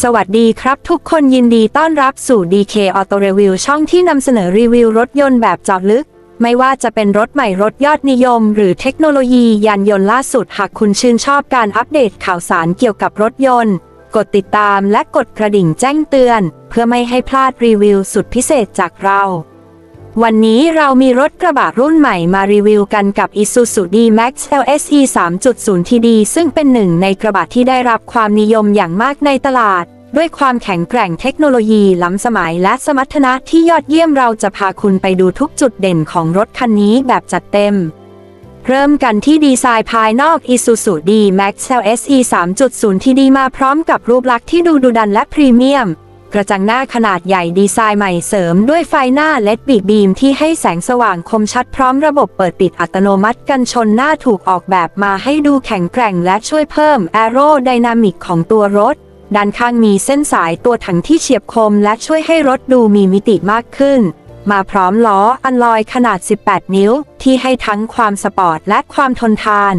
สวัสดีครับทุกคนยินดีต้อนรับสู่ DK Auto Review ช่องที่นำเสนอรีวิวรถยนต์แบบเจาะลึก ไม่ว่าจะเป็นรถใหม่รถยอดนิยม หรือเทคโนโลยียานยนต์ล่าสุดหากคุณชื่นชอบการอัปเดตข่าวสารเกี่ยวกับรถยนต์ กดติดตามและกดกระดิ่งแจ้งเตือน เพื่อไม่ให้พลาดรีวิวสุดพิเศษจากเรา วันนี้เรามีรถกระบะรุ่นใหม่มารีวิวกันกับ Isuzu D-Max LSE 3.0 TD ซึ่งเป็นหนึ่งในกระบะที่ได้รับความนิยมอย่างมากในตลาด ด้วยความแข็งแกร่งเทคโนโลยีล้ำสมัยและสมรรถนะที่ยอดเยี่ยมเราจะพาคุณไปดูทุกจุดเด่นของรถคันนี้แบบจัดเต็ม เริ่มกันที่ดีไซน์ภายนอก Isuzu D-Max LSE 3.0 TD มาพร้อมกับรูปลักษณ์ที่ดูดุดันและพรีเมียม กระจังหน้าขนาดใหญ่ดีไซน์ใหม่เสริมด้วยไฟหน้าเลดบีบีมที่ให้แสงสว่างคมชัดพร้อมระบบเปิดปิดอัตโนมัติกันชนหน้าถูกออกแบบมาให้ดูแข็งแกร่งและช่วยเพิ่มแอโรไดนามิกของตัวรถ ด้านข้างมีเส้นสายตัวถังที่เฉียบคมและช่วยให้รถดูมีมิติมากขึ้น มาพร้อมล้ออันลอยขนาด 18 นิ้ว ที่ให้ทั้งความสปอร์ตและความทนทาน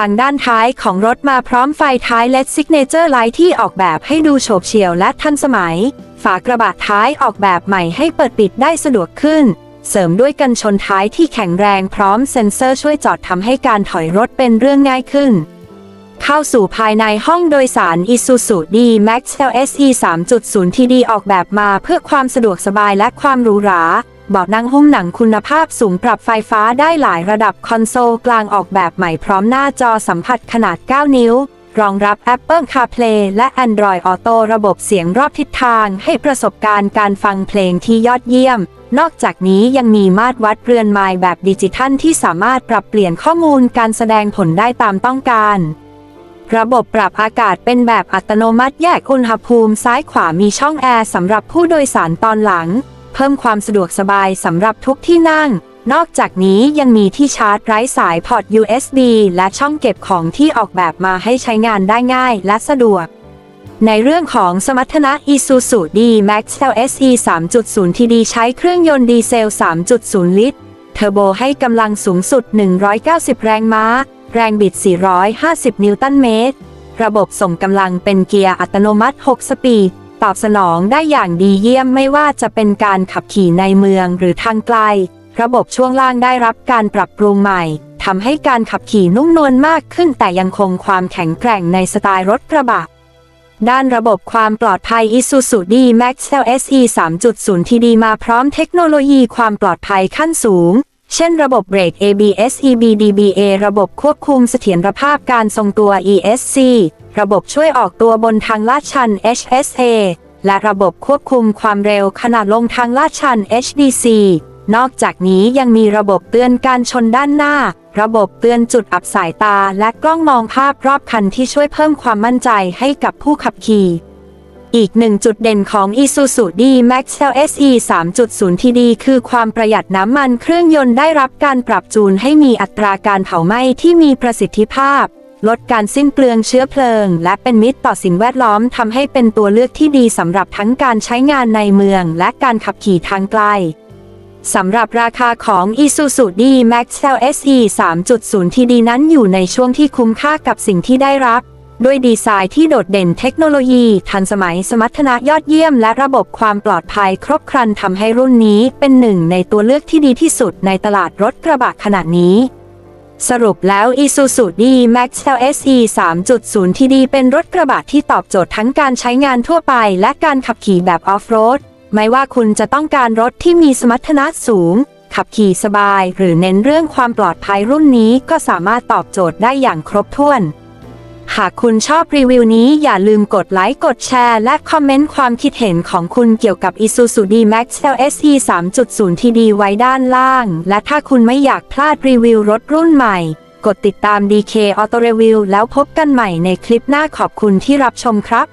ทางด้านท้ายของรถมาพร้อมไฟท้าย LED Signature Light ที่ออกแบบให้ดูโฉบเฉี่ยวและทันสมัย ฝากระบะท้ายออกแบบใหม่ให้เปิดปิดได้สะดวกขึ้น เสริมด้วยกันชนท้ายที่แข็งแรงพร้อมเซ็นเซอร์ช่วยจอดทำให้การถอยรถเป็นเรื่องง่ายขึ้น เข้าสู่ภายในห้องโดยสาร Isuzu D-Max LSE 3.0 TD ออกแบบมาเพื่อความสะดวกสบายและความหรูหรา เบาะนั่งหุ้มหนังคุณภาพสูงปรับไฟฟ้าได้หลายระดับคอนโซลกลางออกแบบใหม่พร้อมหน้าจอสัมผัสขนาด 9 นิ้ว รองรับ Apple CarPlay และ Android Auto ระบบเสียงรอบทิศทางให้ประสบการณ์การฟังเพลงที่ยอดเยี่ยม นอกจากนี้ยังมีมาตรวัดเรือนไมล์แบบดิจิทัลที่สามารถปรับเปลี่ยนข้อมูลการแสดงผลได้ตามต้องการระบบปรับอากาศเป็นแบบอัตโนมัติแยกอุณหภูมิซ้ายขวามีช่องแอร์สำหรับผู้โดยสารตอนหลัง เพิ่มความสะดวกสบายสำหรับทุกที่นั่ง นอกจากนี้ยังมีที่ชาร์จไร้สายพอร์ต USB และช่องเก็บของที่ออกแบบมาให้ใช้งานได้ง่ายและสะดวก ในเรื่องของสมรรถนะ Isuzu D-Max LSE 3.0 TD ใช้เครื่องยนต์ดีเซล 3.0 ลิตร เทอร์โบให้กำลังสูงสุด 190 แรงม้า แรงบิด 450 นิวตันเมตร ระบบส่งกำลังเป็นเกียร์อัตโนมัติ 6 สปีด ตอบสนองได้อย่างดีเยี่ยมไม่ว่าจะเป็นการขับขี่ในเมืองหรือทางไกล ระบบช่วงล่างได้รับการปรับปรุงใหม่ทำให้การขับขี่นุ่มนวลมากขึ้นแต่ยังคงความแข็งแกร่งในสไตล์รถกระบะ ด้านระบบความปลอดภัย Isuzu D-Max LSE 3.0 TD มาพร้อมเทคโนโลยีความปลอดภัยขั้นสูง เช่นระบบเบรก ABS EBDBA ระบบควบคุมเสถียรภาพการทรงตัว ESC ระบบช่วยออกตัวบนทางลาดชัน HSA และระบบควบคุมความเร็วขณะลงทางลาดชัน HDC นอกจากนี้ยังมีระบบเตือนการชนด้านหน้า ระบบเตือนจุดอับสายตาและกล้องมองภาพรอบคันที่ช่วยเพิ่มความมั่นใจให้กับผู้ขับขี่อีกหนึ่งจุดเด่นของ Isuzu D-Max LSE 3.0 TD คือความประหยัดน้ำมันเครื่องยนต์ได้รับการปรับจูนให้มีอัตราการเผาไหม้ที่มีประสิทธิภาพ ลดการสิ้นเปลืองเชื้อเพลิง และเป็นมิตรต่อสิ่งแวดล้อมทำให้เป็นตัวเลือกที่ดีสำหรับทั้งการใช้งานในเมือง และการขับขี่ทางไกลสำหรับราคาของ Isuzu D-Max LSE 3.0 TD นั้นอยู่ในช่วงที่คุ้มค่ากับสิ่งที่ได้รับ ด้วยดีไซน์ที่โดดเด่นเทคโนโลยี ทันสมัยสมรรถนะยอดเยี่ยม และระบบความปลอดภัยครบครันทำให้รุ่นนี้เป็นหนึ่งในตัวเลือกที่ดีที่สุดในตลาดรถกระบะขนาดนี้ สรุปแล้ว Isuzu D-Max LSE 3.0 TD เป็นรถกระบะที่ตอบโจทย์ทั้งการใช้งานทั่วไป และการขับขี่แบบออฟโรด ไม่ว่าคุณจะต้องการรถที่มีสมรรถนะสูง ขับขี่สบาย หรือเน้นเรื่องความปลอดภัยรุ่นนี้ก็สามารถตอบโจทย์ได้อย่างครบถ้วน หากคุณชอบรีวิวนี้อย่าลืมกดไลค์กดแชร์และคอมเมนต์ความคิดเห็นของคุณเกี่ยวกับ Isuzu D-Max LSE 3.0 TD ไว้ด้านล่าง และถ้าคุณไม่อยากพลาดรีวิวรถรุ่นใหม่ กดติดตาม DK Auto Review แล้วพบกันใหม่ในคลิปหน้าขอบคุณที่รับชมครับ